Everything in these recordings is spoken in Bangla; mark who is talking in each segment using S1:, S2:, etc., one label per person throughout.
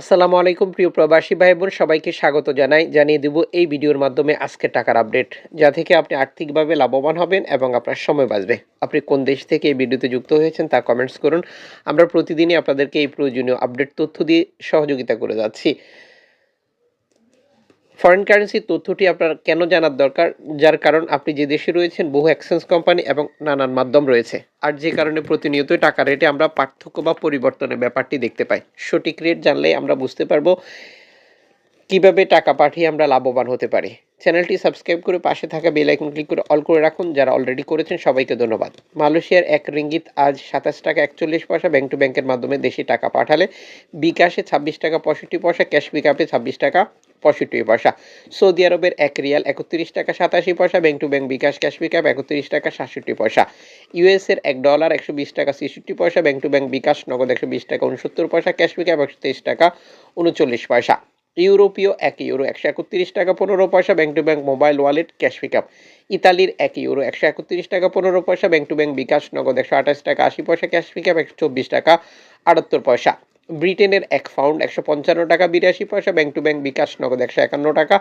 S1: আসসালামু আলাইকুম, প্রিয় প্রবাসী ভাই বোন সবাইকে স্বাগত জানাই। জানিয়ে দেব এই ভিডিওর মাধ্যমে আজকে টাকার আপডেট, যা থেকে আপনি আর্থিকভাবে লাভবান হবেন এবং আপনার সময় বাঁচবে। আপনি কোন দেশ থেকে এই ভিডিওতে যুক্ত হয়েছেন তা কমেন্টস করুন। আমরা প্রতিদিনই আপনাদেরকে এই প্রয়োজনীয় আপডেট তথ্য দিয়ে সহযোগিতা করে যাচ্ছি। ফরেন কারেন্সির তথ্যটি আপনার কেন জানার দরকার? যার কারণ আপনি যে দেশে রয়েছেন, বহু এক্সচেঞ্জ কোম্পানি এবং নানান মাধ্যম রয়েছে। আর যে কারণে প্রতিনিয়তই টাকা রেটে আমরা পার্থক্য বা পরিবর্তনের ব্যাপারটি দেখতে পাই। সঠিক রেট জানলে আমরা বুঝতে পারব কীভাবে টাকা পাঠিয়ে আমরা লাভবান হতে পারি। চ্যানেলটি সাবস্ক্রাইব করে পাশে থাকা বেল আইকন ক্লিক করে অল করে রাখুন। যারা অলরেডি করেছেন, সবাইকে ধন্যবাদ। মালয়েশিয়ার এক রিঙ্গিত আজ সাতাশ টাকা একচল্লিশ পয়সা ব্যাংক টু ব্যাংকের মাধ্যমে দেশি টাকা পাঠালে। বিকাশে ছাব্বিশ টাকা পঁয়ষট্টি পয়সা ক্যাশ পিকআপে ছাব্বিশ টাকা। পঁয়ষট্টি পয়সা। সৌদি আরবের এক রিয়াল একত্রিশ টাকা সাতাশি পয়সা, bank to bank bKash, cash pickup একত্রিশ টাকা সাতষট্টি পয়সা। ইউএসের এক ডলার একশো বিশ টাকা ছেষট্টি পয়সা, ব্যাংক টু ব্যাংক বিকাশ নগদ একশো বিশ টাকা উনসত্তর পয়সা, ক্যাশ পিকআপ একশো তেইশ টাকা উনচল্লিশ পয়সা। ইউরোপীয় এক ইউরো একশো একত্রিশ টাকা পনেরো পয়সা, bank to bank mobile wallet, cash pickup. ইতালির এক ইউরো একশো একত্রিশ টাকা পনেরো পয়সা, ব্যাংক টু ব্যাংক বিকাশ নগদ একশো আঠাশ টাকা আশি পয়সা, ক্যাশ পিকআপ একশো চব্বিশ টাকা আটাত্তর পয়সা। ব্রিটেনের এক ফাউন্ড, একশো পঞ্চান্ন টাকা, বিরাশি পয়সা, ব্যাংক টু ব্যাংক বিকাশ নগদ, একশো একান্ন টাকা,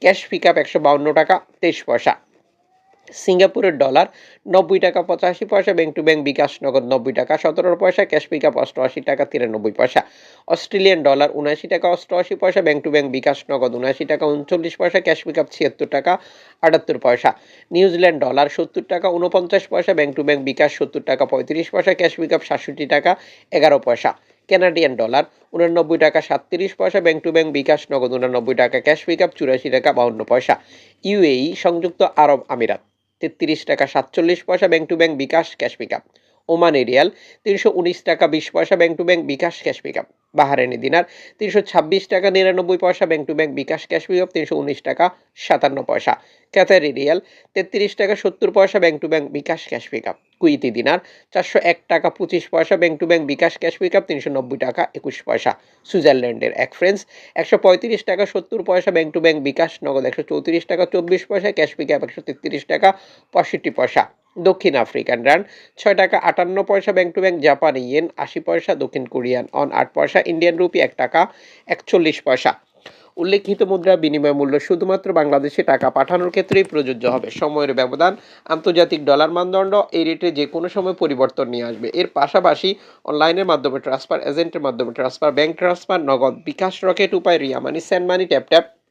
S1: ক্যাশ পিকআপ একশো বাউন্ন টাকা, তেইশ পয়সা। সিঙ্গাপুরের ডলার, নব্বই টাকা, পঁচাশি পয়সা, ব্যাংক টু ব্যাংক বিকাশ নগদ, নব্বই টাকা, সতেরো পয়সা, ক্যাশ পিকআপ অষ্টআশি টাকা, তিরানব্বই পয়সা। অস্ট্রেলিয়ান ডলার, উনআশি টাকা, অষ্টআশি পয়সা, ব্যাংক টু ব্যাংক বিকাশ নগদ, উনআশি টাকা, উনচল্লিশ পয়সা, ক্যাশ পিকআপ ছিয়াত্তর টাকা, আটাত্তর পয়সা। নিউজিল্যান্ড ডলার, সত্তর টাকা উনপঞ্চাশ পয়সা, ব্যাংক টু ব্যাংক বিকাশ সত্তর টাকা, পঁয়ত্রিশ পয়সা, ক্যাশ পিকআপ সাতষট্টি টাকা, এগারো পয়সা। কানাডিয়ান ডলার উনানব্বই টাকা সাতত্রিশ পয়সা ব্যাংক টু ব্যাংক বিকাশ নগদ উনানব্বই টাকা ক্যাশ পিকআপ চুরাশি টাকা বাউন্ন পয়সা। ইউএই সংযুক্ত আরব আমিরাত, তেত্রিশ টাকা সাতচল্লিশ পয়সা bank to bank bKash cash pickup Oman rial, তিনশো উনিশ টাকা বিশ পয়সা bank to bank bKash cash pickup Bahraini dinar, তিনশো ছাব্বিশ টাকা নিরানব্বই পয়সা bank to bank bKash cash pickup তিনশো উনিশ টাকা সাতান্ন পয়সা। ক্যাথারি রিয়াল তেত্রিশ টাকা সত্তর পয়সা bank to bank bKash cash pickup Kuwaiti dinar. চারশো এক টাকা পঁচিশ পয়সা, bank to bank bKash, cash pickup তিনশো নব্বই টাকা, একুশ পয়সা। সুইজারল্যান্ডের এক ফ্রেন্স একশো পঁয়ত্রিশ টাকা সত্তর পয়সা, ব্যাংক টু ব্যাংক বিকাশ, নগদ একশো চৌত্রিশ টাকা, চব্বিশ পয়সা, ক্যাশ পিকআপ একশো তেত্রিশ টাকা, পঁয়ষট্টি পয়সা। দক্ষিণ আফ্রিকান রান ছয় টাকা আটান্ন পয়সা, bank to bank Japan yen আশি পয়সা, দক্ষিণ কোরিয়ান অন আট পয়সা, ইন্ডিয়ান রুপি এক টাকা, একচল্লিশ পয়সা। উল্লেখিত মুদ্রা বিনিময় মূল্য শুধুমাত্র বাংলাদেশে টাকা পাঠানোর ক্ষেত্রেই প্রযোজ্য হবে। সময়ের ব্যবধান, আন্তর্জাতিক ডলার মানদণ্ড, এই রেটে যে কোনো সময় পরিবর্তন নিয়ে আসবে। এর পাশাপাশি অনলাইনের মাধ্যমে ট্রান্সফার এজেন্টের মাধ্যমে transfer bank transfer Nagad bKash Rocket, Upay, Ria Money send money Tap Tap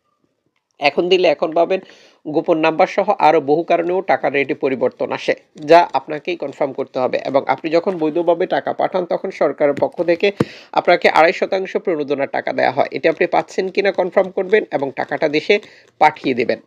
S1: এখন দিলে এখন পাবেন। গোপন নাম্বার সহ আরও বহু কারণেও টাকার রেটে পরিবর্তন আসে, যা আপনাকেই কনফার্ম করতে হবে এবং আপনি যখন বৈধভাবে টাকা পাঠান তখন সরকারের পক্ষ থেকে আপনাকে আড়াই শতাংশ প্রণোদনার টাকা দেওয়া হয়। এটা আপনি পাচ্ছেন কিনা কনফার্ম করবেন এবং টাকাটা দেশে পাঠিয়ে দেবেন।